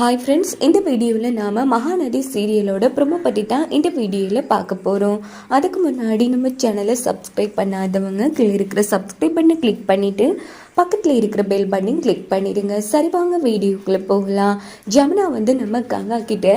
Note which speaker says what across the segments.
Speaker 1: Hi friends இந்த வீடியோவில் நாம் மகாநதி சீரியலோட ப்ரொமோ பற்றி தான் இந்த வீடியோவில் பார்க்க போகிறோம் அதுக்கு முன்னாடி நம்ம சேனலை சப்ஸ்கிரைப் பண்ணாதவங்க கீழே இருக்கிற சப்ஸ்கிரைப் பண்ணி கிளிக் பண்ணிவிட்டு பக்கத்தில் இருக்கிற பெல் பட்டன் கிளிக் பண்ணிடுங்க. சரி வாங்க வீடியோக்குள்ளே போகலாம். ஜமுனா வந்து நம்ம கங்கா கிட்ட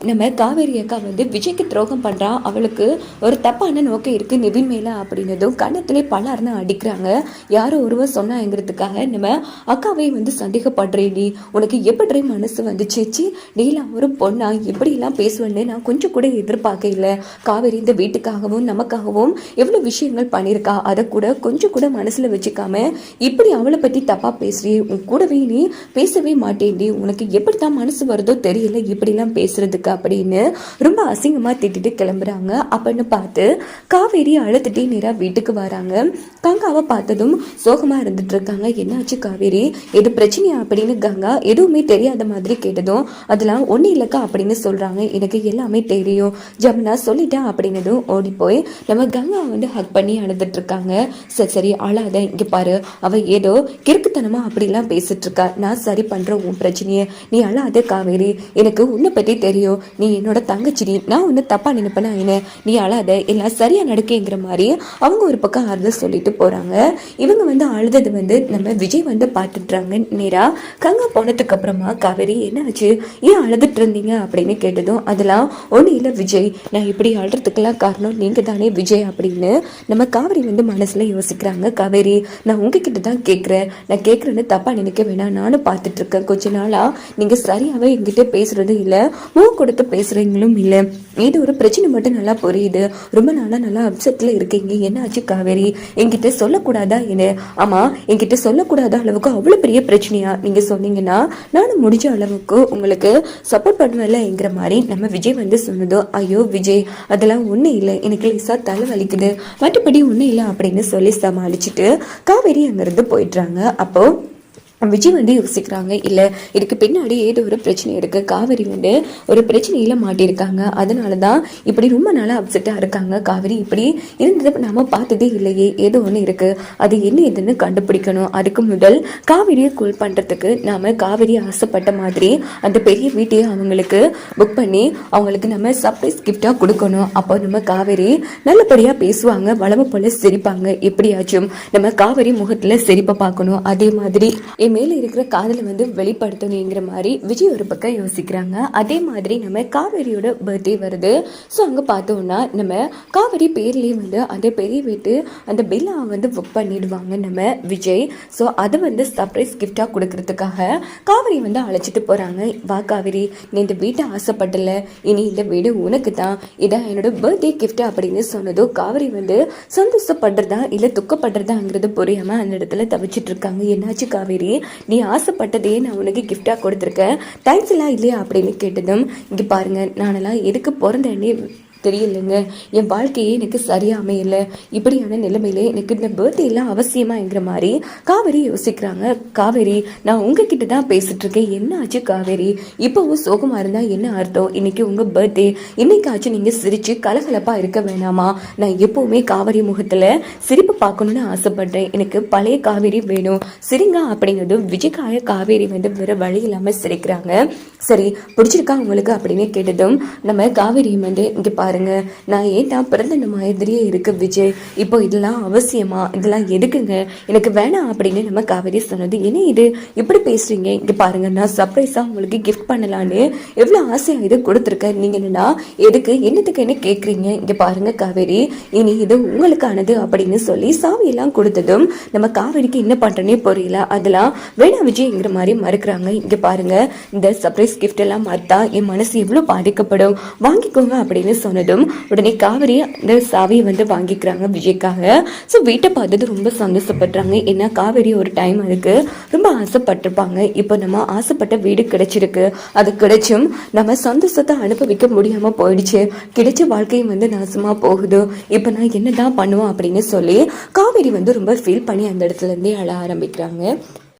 Speaker 1: நம்ம காவேரி அக்கா வந்து விஜய்க்கு துரோகம் பண்ணுறா அவளுக்கு ஒரு தப்பான நோக்கம் இருக்குது நிவின் மேலே அப்படின்னதும் கண்ணத்திலே பலர்னு அடிக்கிறாங்க. யாரோ ஒருவர் சொன்னாங்கிறதுக்காக நம்ம அக்காவே வந்து சந்தேகப்படுறேன் நீ. உனக்கு எப்படி மனசு வந்துச்சு? நீலாம் ஒரு பொண்ணா? எப்படிலாம் பேசுவேன்னு நான் கொஞ்சம் கூட எதிர்பார்க்க இல்லை காவேரி இந்த வீட்டுக்காகவும் நமக்காகவும் எவ்வளோ விஷயங்கள் பண்ணியிருக்கா? அதை கூட கொஞ்சம் கூட மனசில் வச்சுக்காம இப்படி அவளை பற்றி தப்பாக பேசுறீ. உன் கூடவே நீ பேசவே மாட்டேன்டி உனக்கு எப்படி தான் மனசு வருதோ தெரியல இப்படிலாம் பேசுறதுக்கு. அப்படின்னு ரொம்ப அசிங்கமாக திட்டிட்டு கிளம்புறாங்க. அப்படின்னு பார்த்து காவேரி அழுத்துட்டே நேராக வீட்டுக்கு வராங்க. கங்காவை பார்த்ததும் சோகமாக இருந்துட்டு இருக்காங்க. என்னாச்சு காவேரி? எது பிரச்சனையா அப்படின்னு கங்கா எதுவுமே தெரியாத மாதிரி கேட்டதும் அதெல்லாம் ஒன்றும் இல்லைக்கா அப்படின்னு சொல்கிறாங்க எனக்கு எல்லாமே தெரியும். ஜமுனா சொல்லிட்டேன் அப்படின்னதும் ஓடி போய் நம்ம கங்கா வந்து ஹக் பண்ணி அழுதுட்டு இருக்காங்க. சரி சரி அழாத. இங்கே பாரு. அவ ஏதோ கிறுக்குத்தனமா அப்படிலாம் பேசிட்டு இருக்கா. நான் சரி பண்ற உன் பிரச்சனையை. நீ அழாத காவேரி. எனக்கு உன்னை பற்றி தெரியும். நீ என்னோட தங்கச்சிடி நான் ஒன்று தப்பா நினைப்பேனா என்ன? நீ அழாத எல்லாம் சரியா நடக்கேங்கிற மாதிரி அவங்க ஒரு பக்கம் ஆறுதல் சொல்லிட்டு போறாங்க. இவங்க வந்து அழுதது வந்து நம்ம விஜய் வந்து பார்த்துட்றாங்க நேரா. கங்கா போனதுக்கு அப்புறமா காவேரி என்ன ஆச்சு ஏன் அழுதுட்டு இருந்தீங்க? அப்படின்னு கேட்டதும் அதெல்லாம் ஒன்றும் இல்லை விஜய். நான் இப்படி அழுறதுக்கெல்லாம் காரணம் நீங்க தானே விஜய் அப்படின்னு நம்ம காவேரி வந்து மனசுல யோசிக்கிறாங்க. காவேரி நான் உங்ககிட்ட தான் கேட்குறேன் நான் கேட்குறேன்னு தப்பா நினைக்க வேணாம். நானும் பார்த்துட்ருக்கேன் கொஞ்ச நாளா நீங்க சரியாவே என்கிட்ட பேசுகிறது இல்லை. உன் கொடுத்து பேசுகிறீங்களும் இல்லை. இது ஒரு பிரச்சனை மட்டும் நல்லா புரியுது. ரொம்ப நாளாக நல்லா அப்செட்டில் இருக்கீங்க. என்ன ஆச்சு காவேரி? என்கிட்ட சொல்லக்கூடாதா என்ன? ஆமாம் என்கிட்ட சொல்லக்கூடாத அளவுக்கு அவ்வளோ பெரிய பிரச்சனையா? நீங்கள் சொன்னீங்கன்னா நானும் முடிஞ்ச அளவுக்கு உங்களுக்கு சப்போர்ட் பண்ணுவேன்லங்கிற மாதிரி நம்ம விஜய் வந்து சொன்னதோ ஐயோ விஜய் அதெல்லாம் ஒன்றும் இல்லை. எனக்கு லேசாக தலை வலிக்குது. மற்றபடி ஒன்றும் இல்லை அப்படின்னு சொல்லி சமாளிச்சுட்டு காவேரி அங்கேருந்து போயிடுறாங்க. அப்போது விஜய் வந்து யோசிக்கிறாங்க இல்லை இதுக்கு பின்னாடி ஏதோ ஒரு பிரச்சனை இருக்குது காவேரி வந்து ஒரு பிரச்சனையில் மாட்டியிருக்காங்க. அதனால தான் இப்படி ரொம்ப நாளாக அப்செட்டாக இருக்காங்க. காவேரி இப்படி இருந்ததை நாம் பார்த்ததே இல்லையே. ஏதோ ஒன்று இருக்குது அது என்ன எதுன்னு கண்டுபிடிக்கணும். அதுக்கு முதல் காவேரியை கூல் பண்ணுறதுக்கு நாம் காவேரி ஆசைப்பட்ட மாதிரி அந்த பெரிய வீட்டையே அவங்களுக்கு புக் பண்ணி அவங்களுக்கு நம்ம சர்ப்ரைஸ் கிஃப்டாக கொடுக்கணும். அப்போ நம்ம காவேரி நல்லபடியாக பேசுவாங்க. வளம போல சிரிப்பாங்க. எப்படியாச்சும் நம்ம காவேரி முகத்தில் சிரிப்பை பார்க்கணும். அதே மாதிரி மேலே இருக்கிற காதலை வந்து வெளிப்படுத்தணுங்கிற மாதிரி விஜய் ஒரு பக்கம் யோசிக்கிறாங்க. அதே மாதிரி நம்ம காவேரியோட பர்த்டே வருது. ஸோ அங்கே பார்த்தோம்னா நம்ம காவேரி பேர்லேயே வந்து அந்த பெரிய வீட்டு அந்த பில்லாக வந்து புக் பண்ணிடுவாங்க நம்ம விஜய். ஸோ அதை வந்து சர்ப்ரைஸ் கிஃப்டாக கொடுக்கறதுக்காக காவேரி வந்து அழைச்சிட்டு போகிறாங்க வா காவேரி நீ இந்த வீட்டை ஆசைப்படல. இனி இந்த வீடு உனக்கு தான் இதான் என்னோட பர்த்டே கிஃப்ட் அப்படின்னு சொன்னதோ காவேரி வந்து சந்தோஷப்படுறதா இல்லை துக்கப்படுறதாங்கிறது புரியாமல் அந்த இடத்துல தவிச்சிட்டு இருக்காங்க. என்னாச்சு காவேரி? நீ ஆசைப்பட்டதையே நான் உனக்கு கிஃப்டாக கொடுத்துருக்கேன். தேங்க்ஸ் எல்லாம் இல்லையா அப்படின்னு கேட்டதும் இங்கே பாருங்க நானெல்லாம் எதுக்கு பிறந்தேன்னே தெரியலைங்க. என் வாழ்க்கையே எனக்கு சரியாக அமையலை இப்படியான நிலைமையில எனக்கு இந்த பர்த்டே எல்லாம் அவசியமாங்கிற மாதிரி காவேரி யோசிக்கிறாங்க. காவேரி நான் உங்ககிட்ட தான் பேசிட்டு இருக்கேன் என்ன ஆச்சு காவேரி? இப்போவும் சோகமாக இருந்தால் என்ன அர்த்தம்? இன்னைக்கு உங்கள் பர்த்டே இன்னைக்காச்சும் நீங்கள் சிரித்து கலகலப்பாக இருக்க வேணாமா? நான் எப்போவுமே காவேரி முகத்தில் சிரிப்பு பார்க்கணும்னு ஆசைப்பட்றேன். எனக்கு பழைய காவேரி வேணும். சிரிங்க அப்படிங்கிறது விஜயகாய காவேரி வந்து வேறு வழி இல்லாமல் சிரிக்கிறாங்க. சரி பிடிச்சிருக்கா உங்களுக்கு அப்படின்னு கேட்டதும் நம்ம காவேரி வந்து இங்கே பாரு பாருங்க. நான் ஏன்டா பிறந்த மாதிரியே இருக்கு விஜய்? இப்போ இதெல்லாம் அவசியமா? இதெல்லாம் எதுக்குங்க? எனக்கு வேணாம் அப்படின்னு நம்ம காவேரி சொன்னது. என்ன இது? இப்படி பேசுறீங்க? இங்க பாருங்க நான் சர்ப்ரைஸா உங்களுக்கு கிஃப்ட் பண்ணலான்னு எவ்வளவு ஆசையா இது கொடுத்துருக்கேன். நீங்க என்னன்னா எதுக்கு என்னத்துக்கு என்ன கேக்குறீங்க? இங்க பாருங்க காவேரி. இனி இது உங்களுக்கானது அப்படின்னு சொல்லி சாவியெல்லாம் கொடுத்ததும் நம்ம காவேரிக்கு என்ன பண்றேனே புரியல. அதெல்லாம் வேணாம் விஜய்ங்கிற மாதிரி மறுக்கிறாங்க. இங்க பாருங்க இந்த சர்ப்ரைஸ் கிஃப்ட் எல்லாம் மறுத்தா என் மனசு எவ்வளவு பாதிக்கப்படும். வாங்கிக்கோங்க அப்படின்னு சொன்னது சொன்னதும் உடனே காவிரி அந்த சாவியை வந்து வாங்கிக்கிறாங்க விஜய்க்காக. ஸோ வீட்டை பார்த்தது ரொம்ப சந்தோஷப்படுறாங்க. ஏன்னா காவேரி ஒரு டைம் அதுக்கு ரொம்ப ஆசைப்பட்டிருப்பாங்க. இப்போ நம்ம ஆசைப்பட்ட வீடு கிடைச்சிருக்கு. அது கிடைச்சும் நம்ம சந்தோஷத்தை அனுபவிக்க முடியாமல் போயிடுச்சு. கிடைச்ச வாழ்க்கையும் வந்து நாசமாக போகுது. இப்போ நான் என்னதான் பண்ணுவோம் அப்படின்னு சொல்லி காவேரி வந்து ரொம்ப ஃபீல் பண்ணி அந்த இடத்துலேருந்தே அழ ஆரம்பிக்கிறாங்க.